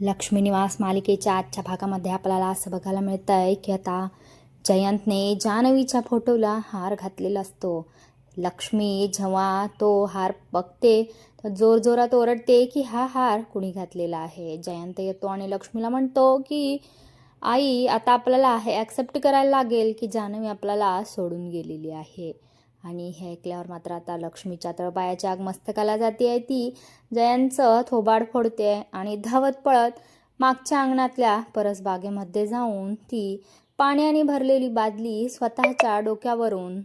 लक्ष्मी निवास मालिकेच्या आजच्या भागामध्ये आपल्याला असं बघायला मिळतं आहे की आता जयंतने जान्हवीच्या फोटोला हार घातलेला असतो. लक्ष्मी जेव्हा तो हार बघते तर जोरजोरात ओरडते की हा हार कुणी घातलेला आहे? जयंत येतो आणि लक्ष्मीला म्हणतो की आई आता आपल्याला हे ॲक्सेप्ट करायला लागेल की जान्हवी आपल्याला सोडून गेलेली आहे. आणि हे ऐकल्यावर मात्र आता लक्ष्मीच्या तळपायाच्या आग मस्तकाला जाते आहे. ती जयांचं थोबाड फोडते आणि धावत पळत मागच्या अंगणातल्या परसबागेमध्ये जाऊन ती पाण्याने भरलेली बादली स्वतःच्या डोक्यावरून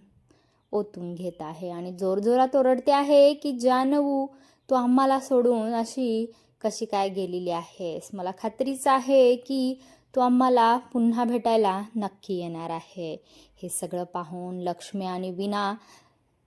ओतून घेत आहे आणि जोरजोरात ओरडते आहे की जानवू तू आम्हाला सोडून अशी कशी काय गेलेली आहेस? मला खात्रीच आहे की तो आम्हाला पुन्हा भेटायला नक्की येणार आहे. हे सगळं पाहून लक्ष्मी आणि विना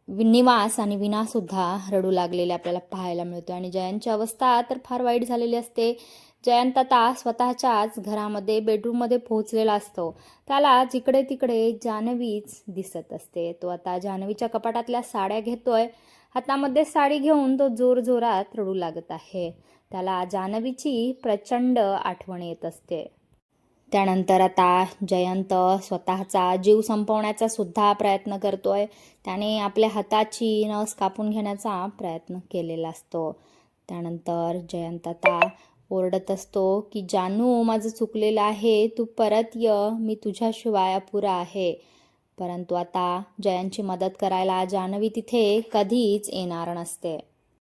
वि- निवास आणि विनासुद्धा रडू लागलेले आपल्याला पाहायला मिळतो आणि जयांची अवस्था तर फार वाईट झालेली असते. जयंत आता स्वतःच्याच घरामध्ये बेडरूममध्ये पोहोचलेला असतो. त्याला जिकडे तिकडे जान्हवीच दिसत असते. तो आता जान्हवीच्या कपाटातल्या साड्या घेतोय. हातामध्ये साडी घेऊन तो जोरजोरात रडू लागत आहे. त्याला जान्हवीची प्रचंड आठवण येत असते. त्यानंतर आता जयंत स्वतःचा जीव संपवण्याचा सुद्धा प्रयत्न आहे त्याने आपल्या हाताची नस कापून घेण्याचा प्रयत्न केलेला असतो. त्यानंतर जयंत आता ओरडत असतो की जानू माझं चुकलेलं आहे. तू परत य. मी तुझ्याशिवाय अपुरा आहे. परंतु आता जयांची मदत करायला जानवी तिथे कधीच येणार नसते.